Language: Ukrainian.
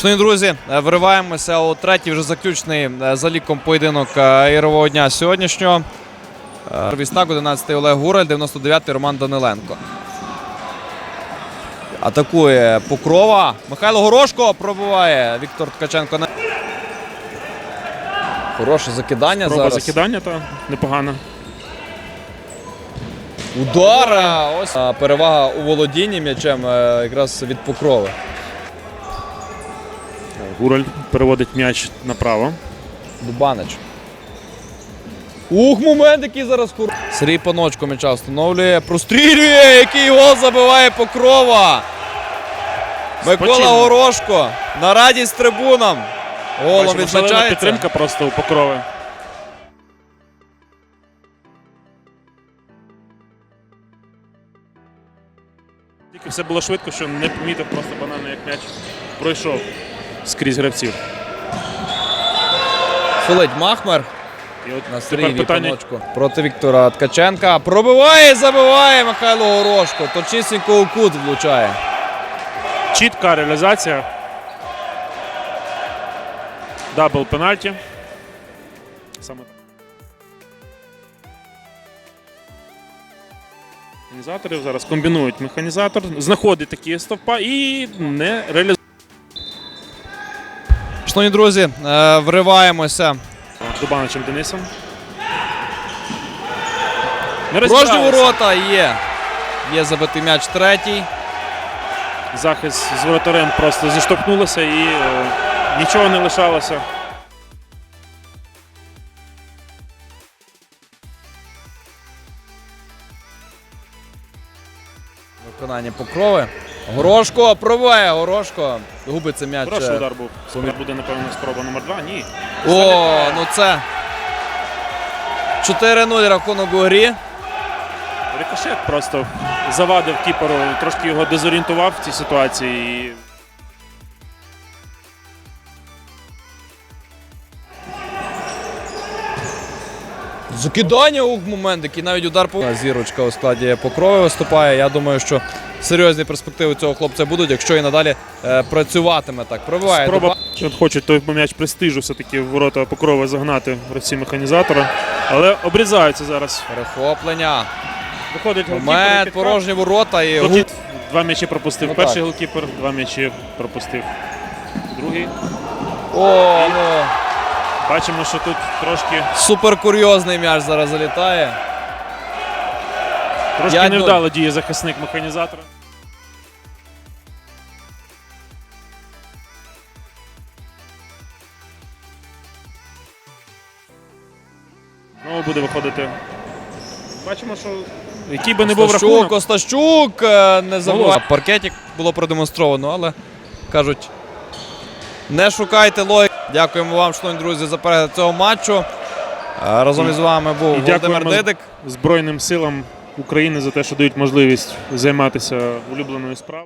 Шановні друзі, е, вриваємося у третій вже заключний е, за ліком поєдинок е, ігрового дня сьогоднішнього. Вістак, 11-й Олег Гураль, 99-й Роман Даниленко. Атакує Покрова. Михайло Горошко пробиває. Віктор Ткаченко. Хороше закидання Проба зараз. закидання, та непогано. Удар. Ось перевага у володінні м'ячем якраз від Покрови. Гураль переводить м'яч направо. Дубанич. Ух, момент, який зараз хур. Сергій Паночко м'яча встановлює. Прострілює, який гол забиває Покрова. Микола Горошко. На радість трибунам. Голом відзначається. підтримка просто у покрови. Тільки все було швидко, що не помітив просто банально, як м'яч пройшов скрізь гравців. Филить Махмер. І от На Сергій питання, Проти Віктора Ткаченка. Пробиває, забиває Михайло Горошко. Точнісінько у кут влучає. чітка реалізація. Дабл пенальті. Саме так. Механізаторів зараз комбінують механізатор, знаходить такі стовпа і не реалізує. Шановні друзі, е, вриваємося. Дубаничем Денисом. Порожні ворота є. Є забитий м'яч третій. Захист з воротарем просто зіштовхнулися і е, нічого не лишалося. Виконання покрови. Горошко пробиває Горошко. Губиться м'яч. Хороший е, удар був. Це буде, напевно, спроба номер 2 Ні. О, ну це. 4-0 рахунок у грі. Рикошет просто завадив кіперу, трошки його дезорієнтував в цій ситуації. Закидання у момент, який навіть удар по зірочка у складі покрови виступає. Я думаю, що серйозні перспективи цього хлопця будуть, якщо і надалі е, працюватиме так. Пробиває. спроба, от хочуть той м'яч престижу все-таки в ворота покрови загнати гравці механізатора. Але обрізаються зараз. Перехоплення. Виходить. Момент, порожні ворота і. Голкіп Два м'ячі пропустив Ну, перший так. голкіпер, два м'ячі пропустив другий. О, ну. Бачимо, що тут трошки, Суперкурйозний м'яч зараз залітає. трошки П'ять нуль. невдало діє захисник механізатора. Знову буде виходити. Бачимо, що який би не був Остащук, рахунок, Остащук е, не забуває. Паркетик було продемонстровано, але кажуть, не шукайте логіки. Дякуємо вам, шановні друзі, за перегляд цього матчу. Е, Разом із вами був і Володимир Дедик Дидик. Збройним силам України за те, що дають можливість займатися улюбленою справою.